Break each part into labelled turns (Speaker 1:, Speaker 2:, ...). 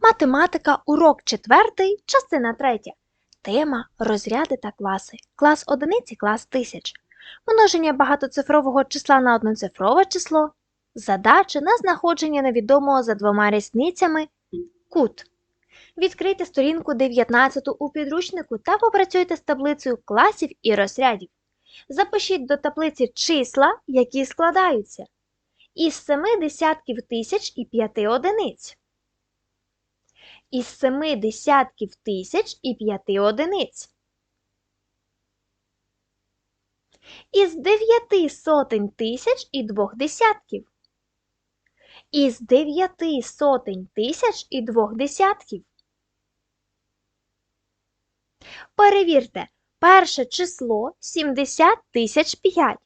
Speaker 1: Математика, урок 4, частина 3. Тема розряди та класи. Клас одиниці, клас тисяч. Множення багатоцифрового числа на одноцифрове число. Задача на знаходження невідомого за двома різницями. Кут. Відкрийте сторінку 19 у підручнику та попрацюйте з таблицею класів і розрядів. Запишіть до таблиці числа, які складаються із семи десятків тисяч і п'яти одиниць із семи десятків тисяч і п'яти одиниць. Із дев'яти сотень тисяч і двох десятків. Із дев'яти сотень тисяч і двох десятків. Перевірте, перше число 70 тисяч 5,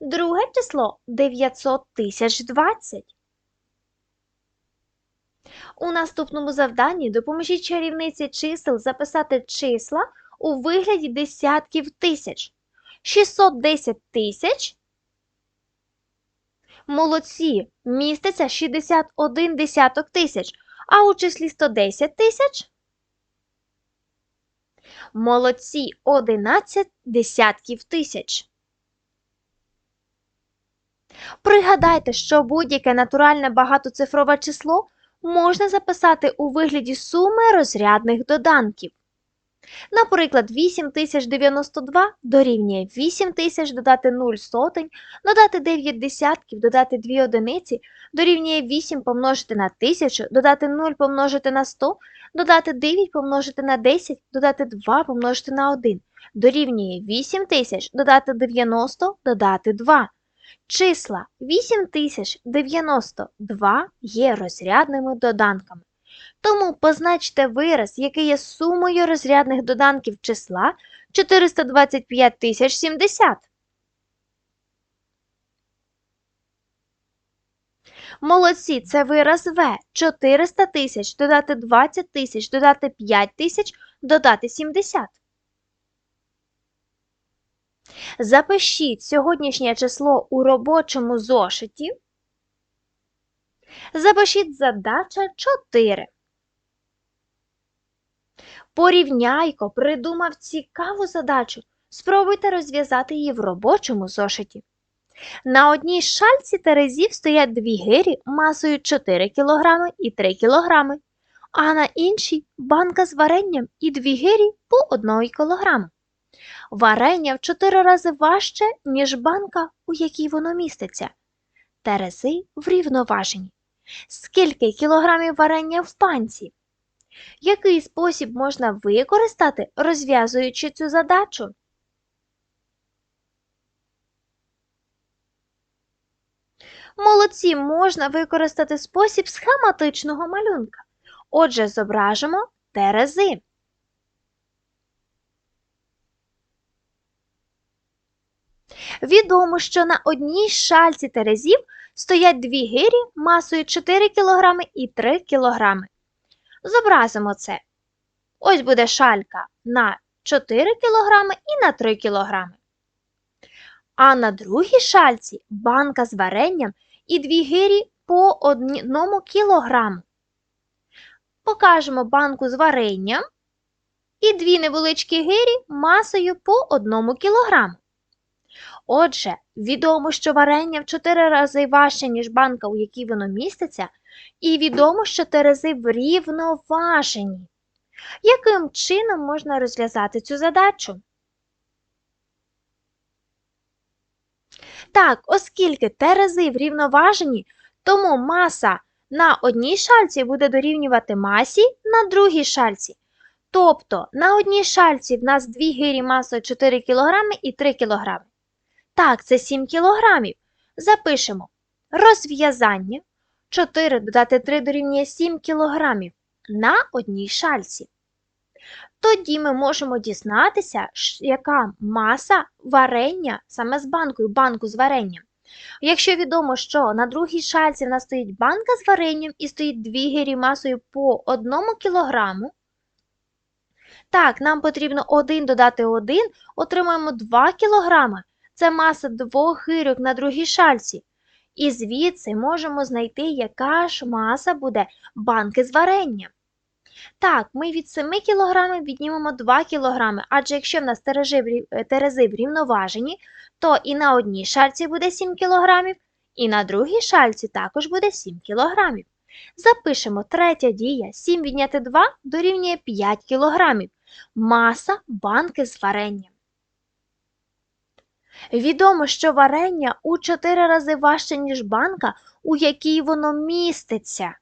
Speaker 1: друге число 900 тисяч 20. У наступному завданні допоможіть чарівниці чисел записати числа у вигляді десятків тисяч. 610 тисяч. Молодці міститься 61 десяток тисяч, а у числі 110 тисяч. Молодці 11 десятків тисяч. Пригадайте, що будь-яке натуральне багатоцифрове число можна записати у вигляді суми розрядних доданків. Наприклад, 8092 дорівнює 8000 додати 0 сотень, додати 9 десятків, додати 2 одиниці, дорівнює 8 помножити на 1000, додати 0 помножити на 100, додати 9 помножити на 10, додати 2 помножити на 1, дорівнює 8000, додати 90, додати 2. Числа 8092 є розрядними доданками. Тому позначте вираз, який є сумою розрядних доданків числа 425 070. Молодці, це вираз В. 400 тисяч, додати 20 тисяч, додати 5 тисяч, додати 70. Запишіть сьогоднішнє число у робочому зошиті. Запишіть задача 4. Порівняйко придумав цікаву задачу. Спробуйте розв'язати її в робочому зошиті. На одній шальці терезів стоять дві гирі масою 4 кг і 3 кг, а на іншій банка з варенням і дві гирі по 1 кг. Варення в 4 рази важче, ніж банка, у якій воно міститься. Терези врівноважені. Скільки кілограмів варення в банці? Який спосіб можна використати, розв'язуючи цю задачу? Молодці можна використати спосіб схематичного малюнка. Отже, зображимо терези. Відомо, що на одній шальці терезів стоять дві гирі масою 4 кг і 3 кг. Зобразимо це. Ось буде шалька на 4 кг і на 3 кг. А на другій шальці банка з варенням і дві гирі по 1 кг. Покажемо банку з варенням і дві невеличкі гирі масою по 1 кг. Отже, відомо, що варення в 4 рази важче, ніж банка, у якій воно міститься, і відомо, що терези врівноважені. Яким чином можна розв'язати цю задачу? Так, оскільки терези врівноважені, тому маса на одній шальці буде дорівнювати масі на другій шальці. Тобто на одній шальці в нас дві гирі масою 4 кг і 3 кг. Так, це 7 кілограмів. Запишемо розв'язання 4 додати 3 дорівнює 7 кілограмів на одній шальці. Тоді ми можемо дізнатися, яка маса варення саме з банкою, банку з варенням. Якщо відомо, що на другій шальці в нас стоїть банка з варенням і стоїть дві гирі масою по 1 кілограму, так, нам потрібно 1 додати 1, отримаємо 2 кілограми це маса двох гирьок на другій шальці. І звідси можемо знайти, яка ж маса буде банки з варенням. Так, ми від 7 кг віднімемо 2 кг, адже якщо в нас е, терези врівноважені, то і на одній шальці буде 7 кг, і на другій шальці також буде 7 кг. Запишемо третя дія 7 відняти 2 дорівнює 5 кг. Маса банки з варенням. Відомо, що варення у 4 рази важче, ніж банка, у якій воно міститься.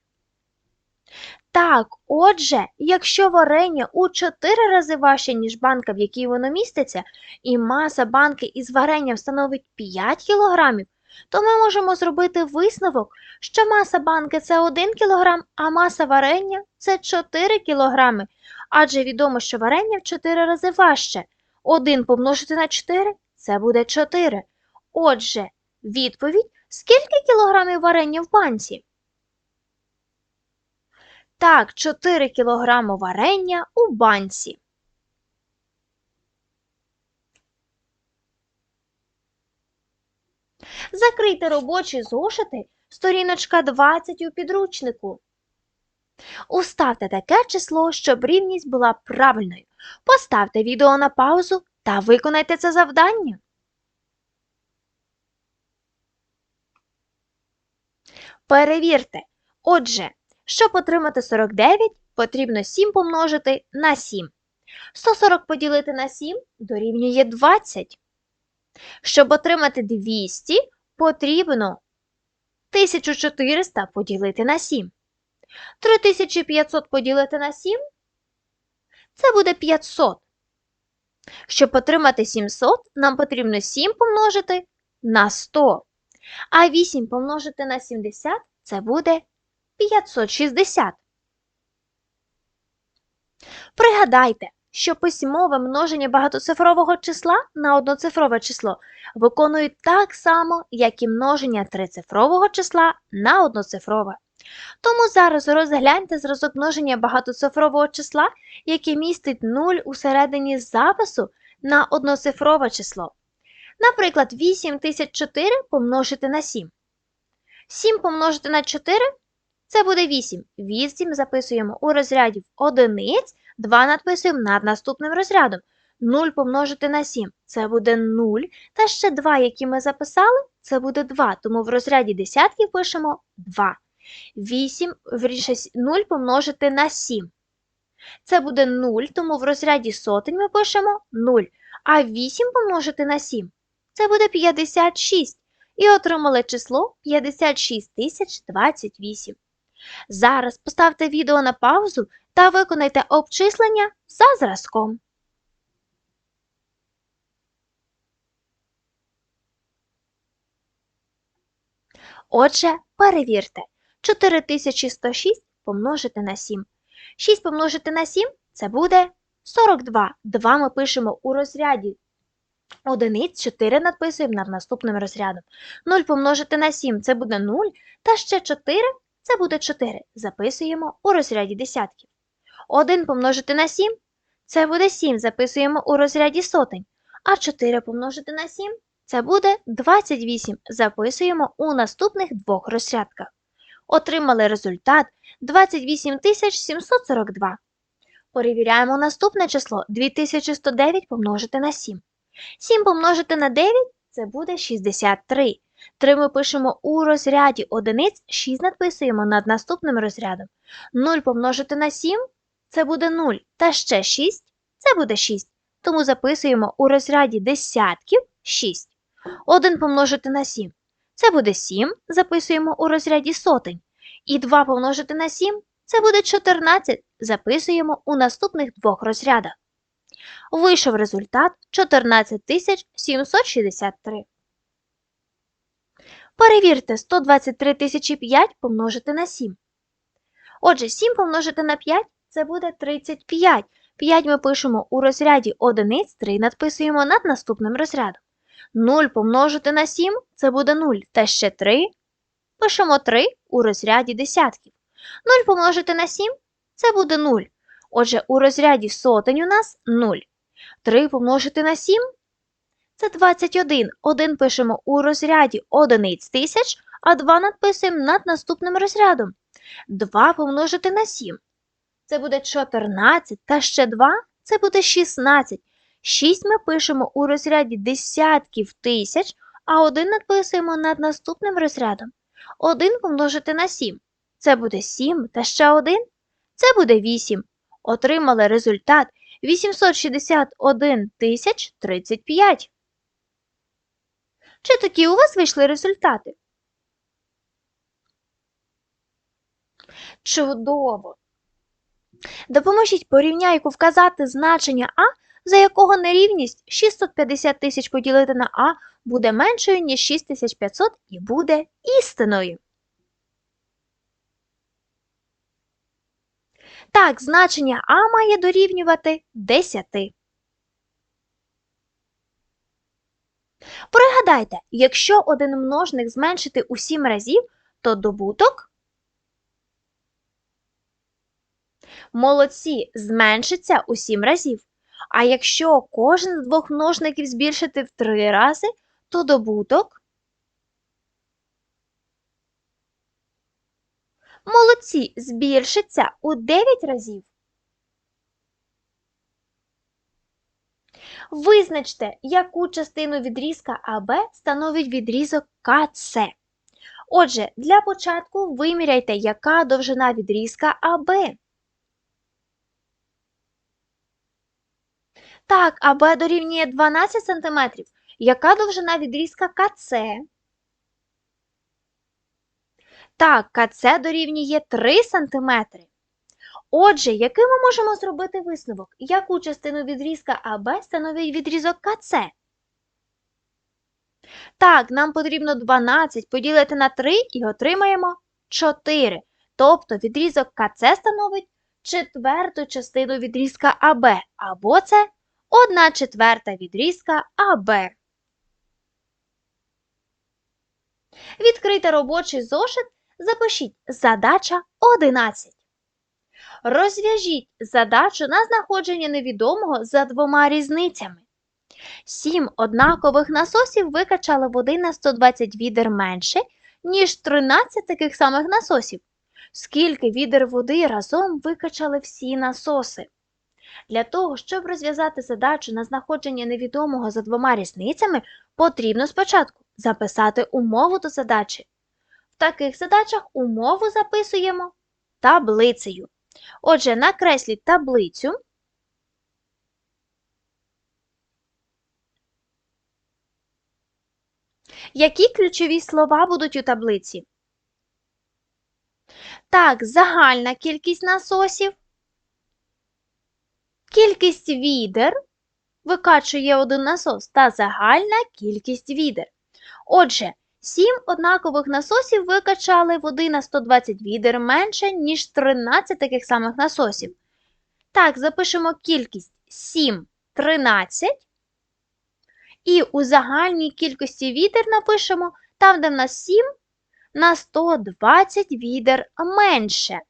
Speaker 1: Так, отже, якщо варення у 4 рази важче, ніж банка, в якій воно міститься, і маса банки із варенням становить 5 кг, то ми можемо зробити висновок, що маса банки це 1 кг, а маса варення це 4 кг. Адже відомо, що варення в 4 рази важче. 1 помножити на 4 це буде 4. Отже, відповідь скільки кілограмів варення в банці? Так, 4 кг варення у банці. Закрийте робочі зошити, сторіночка 20 у підручнику. Уставте таке число, щоб рівність була правильною. Поставте відео на паузу та виконайте це завдання. Перевірте. Отже, щоб отримати 49, потрібно 7 помножити на 7. 140 поділити на 7 дорівнює 20. Щоб отримати 200, потрібно 1400 поділити на 7. 3500 поділити на 7 це буде 500. Щоб отримати 700, нам потрібно 7 помножити на 100. А 8 помножити на 70 це буде 560. Пригадайте, що письмове множення багатоцифрового числа на одноцифрове число виконують так само, як і множення трицифрового числа на одноцифрове. Тому зараз розгляньте зразок множення багатоцифрового числа, яке містить 0 у середині запису на одноцифрове число. Наприклад, 8004 помножити на 7. 7 помножити на 4 це буде 8. 8 записуємо у розряді в одиниць, 2 надписуємо над наступним розрядом. 0 помножити на 7 це буде 0. Та ще 2, які ми записали, це буде 2. Тому в розряді десятків пишемо 2. 8, вірніше, 0 помножити на 7. Це буде 0, тому в розряді сотень ми пишемо 0. А 8 помножити на 7 це буде 56. І отримали число 56 028. Зараз поставте відео на паузу та виконайте обчислення за зразком. Отже, перевірте. 4106 помножити на 7. 6 помножити на 7 це буде 42. 2 ми пишемо у розряді одиниць, 4 надписуємо над наступним розрядом. 0 помножити на 7 це буде 0, та ще 4 це буде 4. Записуємо у розряді десятків. 1 помножити на 7 це буде 7, записуємо у розряді сотень. А 4 помножити на 7 це буде 28, записуємо у наступних двох розрядках. Отримали результат 28 742. Перевіряємо наступне число 2109 помножити на 7. 7 помножити на 9 це буде 63. 3 ми пишемо у розряді одиниць, 6 надписуємо над наступним розрядом. 0 помножити на 7 це буде 0. Та ще 6 це буде 6. Тому записуємо у розряді десятків 6. 1 помножити на 7 це буде 7, записуємо у розряді сотень. І 2 помножити на 7 це буде 14, записуємо у наступних двох розрядах. Вийшов результат 14 763. Перевірте 123 005 помножити на 7. Отже, 7 помножити на 5 це буде 35. 5 ми пишемо у розряді одиниць, 3 надписуємо над наступним розрядом. 0 помножити на 7 це буде 0, та ще 3. Пишемо 3 у розряді десятків. 0 помножити на 7 це буде 0. Отже, у розряді сотень у нас 0. 3 помножити на 7 це 21. 1 пишемо у розряді одиниць тисяч, а 2 надписуємо над наступним розрядом. 2 помножити на 7 це буде 14, та ще 2 це буде 16. 6 ми пишемо у розряді десятків тисяч, а 1 надписуємо над наступним розрядом. 1 помножити на 7. Це буде 7 та ще 1. Це буде 8. Отримали результат 861 тисяч 35. Чи такі у вас вийшли результати? Чудово! Допоможіть порівняйку вказати значення А, за якого нерівність 650 тисяч поділити на А буде меншою, ніж 6500 і буде істиною. Так, значення А має дорівнювати 10. Пригадайте, якщо один множник зменшити у 7 разів, то добуток молодці зменшиться у 7 разів. А якщо кожен з двох множників збільшити в 3 рази, то добуток молодці збільшиться у 9 разів. Визначте, яку частину відрізка АБ становить відрізок КЦ. Отже, для початку виміряйте, яка довжина відрізка АБ. Так, АБ дорівнює 12 см. Яка довжина відрізка КЦ? Так, КЦ дорівнює 3 см. Отже, який ми можемо зробити висновок? Яку частину відрізка АБ становить відрізок КЦ? Так, нам потрібно 12 поділити на 3 і отримаємо 4. Тобто відрізок КЦ становить четверту частину відрізка АБ, або це 1 четверта відрізка АБ. Відкрийте робочий зошит, запишіть задача 11. Розв'яжіть задачу на знаходження невідомого за двома різницями. Сім однакових насосів викачали води на 120 відер менше, ніж 13 таких самих насосів. Скільки відер води разом викачали всі насоси? Для того, щоб розв'язати задачу на знаходження невідомого за двома різницями, потрібно спочатку записати умову до задачі. В таких задачах умову записуємо таблицею. Отже, накресліть таблицю. Які ключові слова будуть у таблиці? Так, загальна кількість насосів, кількість відер, викачує один насос, та загальна кількість відер. Отже, 7 однакових насосів викачали води на 120 відер менше, ніж 13 таких самих насосів. Так, запишемо кількість 7 13. І у загальній кількості відер напишемо там, де в нас 7 на 120 відер менше.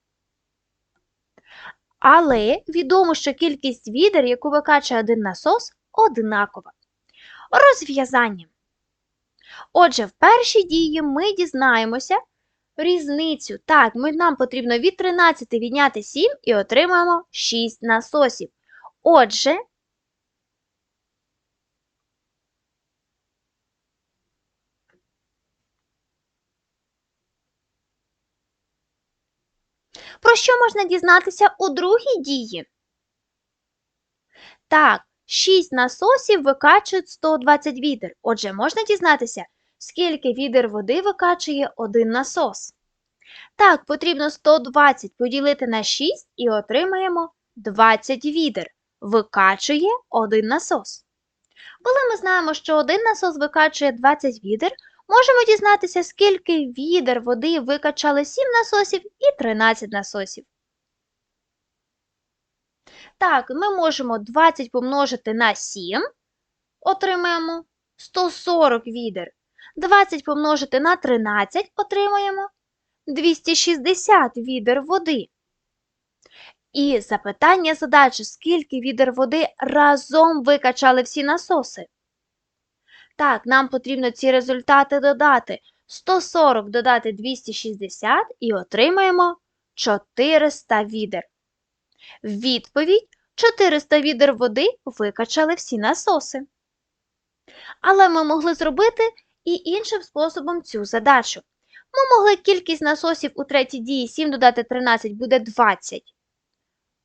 Speaker 1: Але відомо, що кількість відер, яку викачує один насос, однакова. Розв'язання. Отже, в першій дії ми дізнаємося різницю. Так, ми, нам потрібно від 13 відняти 7 і отримаємо 6 насосів. Отже, про що можна дізнатися у другій дії? Так, 6 насосів викачують 120 відер. Отже, можна дізнатися, скільки відер води викачує один насос. Так, потрібно 120 поділити на 6 і отримаємо 20 відер. Викачує один насос. Коли ми знаємо, що один насос викачує 20 відер, можемо дізнатися, скільки відер води викачали 7 насосів і 13 насосів. Так, ми можемо 20 помножити на 7, отримаємо 140 відер. 20 помножити на 13 отримаємо 260 відер води. І запитання задачі, скільки відер води разом викачали всі насоси. Так, нам потрібно ці результати додати. 140 додати 260 і отримаємо 400 відер. Відповідь 400 відер води викачали всі насоси. Але ми могли зробити і іншим способом цю задачу. Ми могли кількість насосів у третій дії 7 додати 13 буде 20.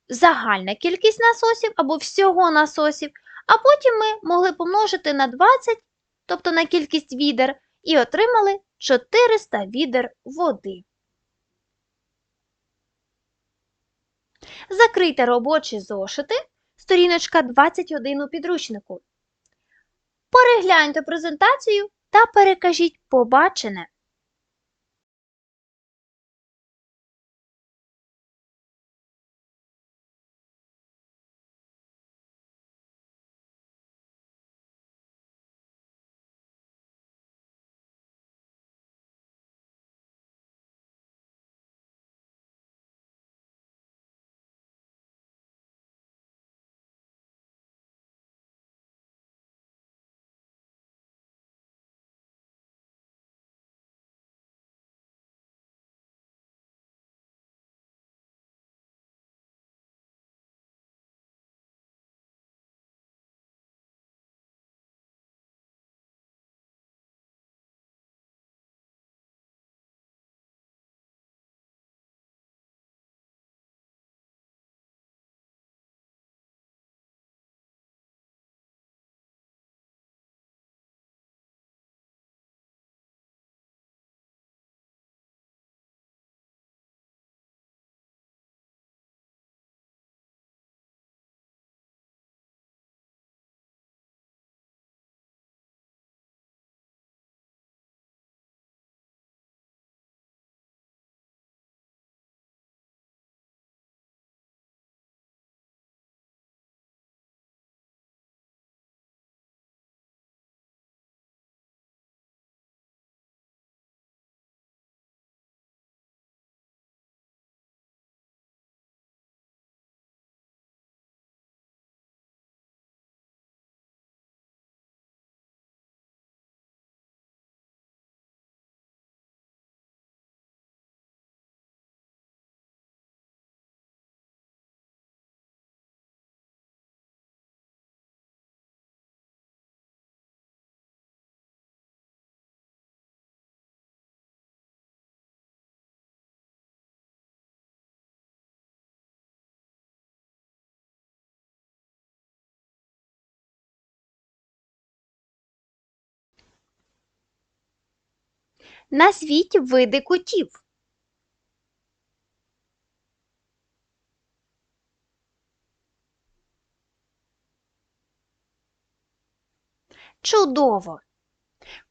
Speaker 1: Загальна кількість насосів або всього насосів, а потім ми могли помножити на 20, тобто на кількість відер, і отримали 400 відер води. Закрийте робочі зошити, сторіночка 21 у підручнику. Перегляньте презентацію та перекажіть побачене. Назвіть види кутів. Чудово!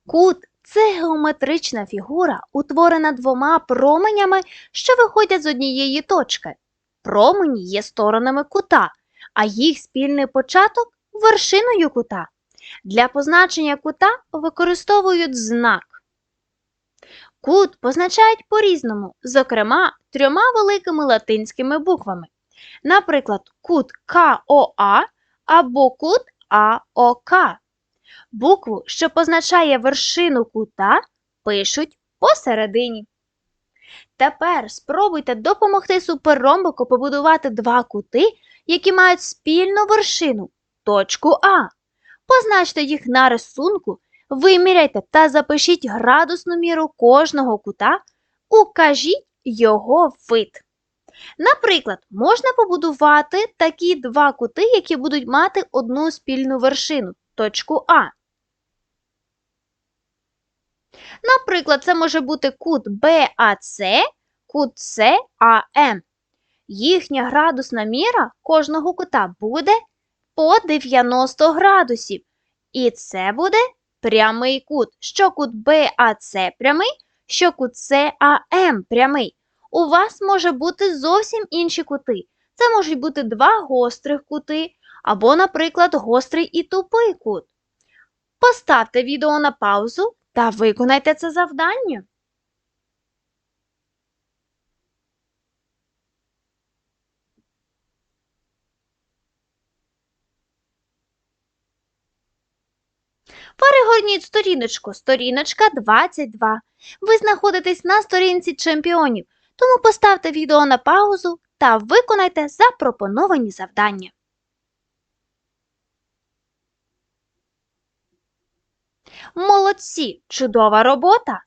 Speaker 1: Кут це геометрична фігура, утворена двома променями, що виходять з однієї точки. Промені є сторонами кута, а їх спільний початок вершиною кута. Для позначення кута використовують знак. Кут позначають по-різному, зокрема, трьома великими латинськими буквами. Наприклад, кут КОА або кут АОК. Букву, що позначає вершину кута, пишуть посередині. Тепер спробуйте допомогти суперромбику побудувати два кути, які мають спільну вершину точку А. Позначте їх на рисунку, виміряйте та запишіть градусну міру кожного кута, укажіть його вид. Наприклад, можна побудувати такі два кути, які будуть мати одну спільну вершину точку А. Наприклад, це може бути кут БАЦ, кут САМ. Їхня градусна міра кожного кута буде по 90 градусів. І це буде прямий кут. Що кут БАЦ прямий, що кут САМ прямий. У вас може бути зовсім інші кути. Це можуть бути два гострих кути, або, наприклад, гострий і тупий кут. Поставте відео на паузу та виконайте це завдання. Перегорніть сторіночку, сторіночка 22. Ви знаходитесь на сторінці чемпіонів, тому поставте відео на паузу та виконайте запропоновані завдання. Молодці! Чудова робота!